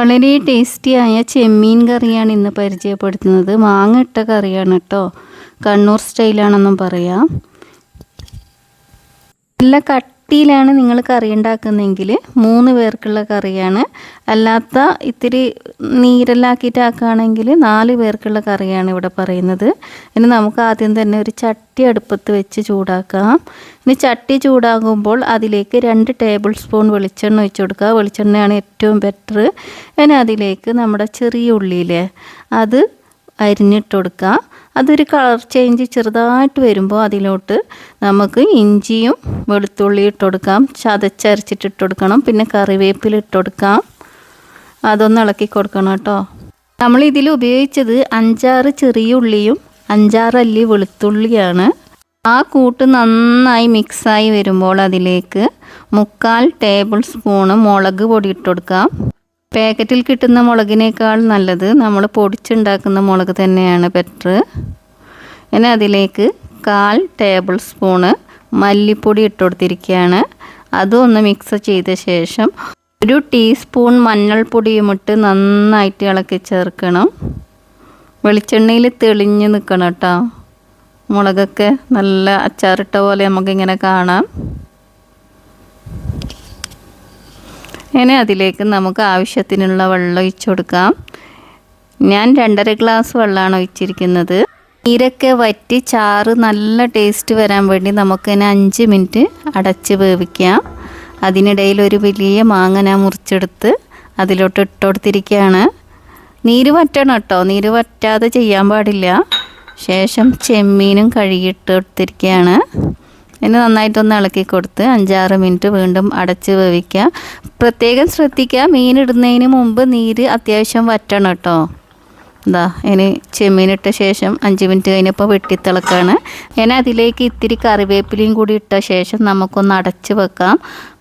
വളരെ ടേസ്റ്റിയായ ചെമ്മീൻ കറിയാണ് ഇന്ന് പരിചയപ്പെടുത്തുന്നത്. മാങ്ങ ഇട്ട കറിയാണ് കേട്ടോ കണ്ണൂർ സ്റ്റൈലാണെന്നും പറയാം. നല്ല കട്ടിയിലാണ് നിങ്ങൾ കറി ഉണ്ടാക്കുന്നതെങ്കിൽ മൂന്ന് പേർക്കുള്ള കറിയാണ്. അല്ലാത്ത ഇത്തിരി നീരെല്ലാക്കിയിട്ട് ആക്കുകയാണെങ്കിൽ നാല് പേർക്കുള്ള കറിയാണ് ഇവിടെ പറയുന്നത്. ഇനി നമുക്ക് ആദ്യം തന്നെ ഒരു ചട്ടി അടുപ്പത്ത് വെച്ച് ചൂടാക്കാം. ഇനി ചട്ടി ചൂടാകുമ്പോൾ അതിലേക്ക് രണ്ട് ടേബിൾ സ്പൂൺ വെളിച്ചെണ്ണ ഒഴിച്ച് കൊടുക്കുക. വെളിച്ചെണ്ണയാണ് ഏറ്റവും ബെറ്റർ ഇനി അതിലേക്ക് നമ്മുടെ ചെറിയ ഉള്ളിയിൽ അത് അരിഞ്ഞിട്ട് കൊടുക്കുക. അതൊരു കളർ ചേഞ്ച് ചെറുതായിട്ട് വരുമ്പോൾ അതിലോട്ട് നമുക്ക് ഇഞ്ചിയും വെളുത്തുള്ളി ഇട്ട് കൊടുക്കാം. ചതച്ചരച്ചിട്ട് ഇട്ട് കൊടുക്കണം. പിന്നെ കറിവേപ്പില ഇട്ട് കൊടുക്കാം. അതൊന്ന് ഇളക്കി കൊടുക്കണം കേട്ടോ. നമ്മൾ ഇതിൽ ഉപയോഗിച്ചത് അഞ്ചാറ് ചെറിയ ഉള്ളിയും അഞ്ചാറ് അല്ലി വെളുത്തുള്ളിയാണ്. ആ കൂട്ട് നന്നായി മിക്സായി വരുമ്പോൾ അതിലേക്ക് മുക്കാൽ ടേബിൾ സ്പൂണ് മുളക് പൊടി ഇട്ട് കൊടുക്കാം. പാക്കറ്റിൽ കിട്ടുന്ന മുളകിനേക്കാൾ നല്ലത് നമ്മൾ പൊടിച്ചുണ്ടാക്കുന്ന മുളക് തന്നെയാണ് ബെറ്റർ ഇനി അതിലേക്ക് കാൽ ടേബിൾ സ്പൂണ് മല്ലിപ്പൊടി ഇട്ട് കൊടുത്തിരിക്കുകയാണ്. അതൊന്ന് മിക്സ് ചെയ്ത ശേഷം ഒരു ടീസ്പൂൺ മഞ്ഞൾപ്പൊടിയും ഇട്ട് നന്നായിട്ട് ഇളക്കി ചേർക്കണം. വെളിച്ചെണ്ണയിൽ തെളിഞ്ഞ് നിൽക്കണം കേട്ടോ. മുളകൊക്കെ നല്ല അച്ചാറിട്ട പോലെ നമുക്കിങ്ങനെ കാണാം. ഇനി അതിലേക്ക് നമുക്ക് ആവശ്യത്തിനുള്ള വെള്ളം ഒഴിച്ചു കൊടുക്കാം. ഞാൻ രണ്ടര ഗ്ലാസ് വെള്ളമാണ് ഒഴിച്ചിരിക്കുന്നത്. നീരൊക്കെ വറ്റി ചാറ് നല്ല ടേസ്റ്റ് വരാൻ വേണ്ടി നമുക്കിതിനെ അഞ്ച് മിനിറ്റ് അടച്ച് വേവിക്കാം. അതിനിടയിൽ ഒരു വലിയ മാങ്ങ ഞാൻ മുറിച്ചെടുത്ത് അതിലോട്ട് ഇട്ട് കൊടുത്തിരിക്കുകയാണ്. നീര് വറ്റണം കേട്ടോ. നീര് വറ്റാതെ ചെയ്യാൻ പാടില്ല. ശേഷം ചെമ്മീനും കഴുകിയിട്ട് കൊടുത്തിരിക്കുകയാണ്. ഇനി നന്നായിട്ടൊന്ന് ഇളക്കി കൊടുത്ത് അഞ്ചാറ് മിനിറ്റ് വീണ്ടും അടച്ച് വേവിക്കുക. പ്രത്യേകം ശ്രദ്ധിക്കുക മീൻ ഇടുന്നതിന് മുമ്പ് നീര് അത്യാവശ്യം വറ്റണം കേട്ടോ. എന്താ ഇനി ചെമ്മീനിട്ട ശേഷം അഞ്ച് മിനിറ്റ് കഴിഞ്ഞപ്പോൾ വെട്ടിത്തിളക്കാണ്. ഇനി അതിലേക്ക് ഇത്തിരി കറിവേപ്പിലയും കൂടി ഇട്ട ശേഷം നമുക്കൊന്ന് അടച്ച് വെക്കാം.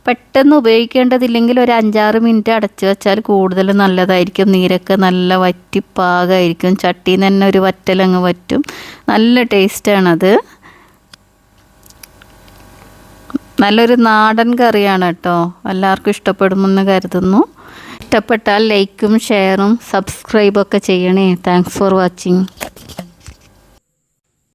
പെട്ടെന്ന് ഉപയോഗിക്കേണ്ടതില്ലെങ്കിൽ ഒരു അഞ്ചാറ് മിനിറ്റ് അടച്ച് വെച്ചാൽ കൂടുതൽ നല്ലതായിരിക്കും. നീരൊക്കെ നല്ല വറ്റിപ്പാകായിരിക്കും ചട്ടിയിൽ നിന്ന് തന്നെ ഒരു വറ്റലങ്ങ് വറ്റും. നല്ല ടേസ്റ്റാണത് നല്ലൊരു നാടൻ കറിയാണ് കേട്ടോ. എല്ലാവർക്കും ഇഷ്ടപ്പെടുമെന്ന് കരുതുന്നു. ഇഷ്ടപ്പെട്ടാൽ ലൈക്കും ഷെയറും സബ്സ്ക്രൈബൊക്കെ ചെയ്യണേ. Thanks for watching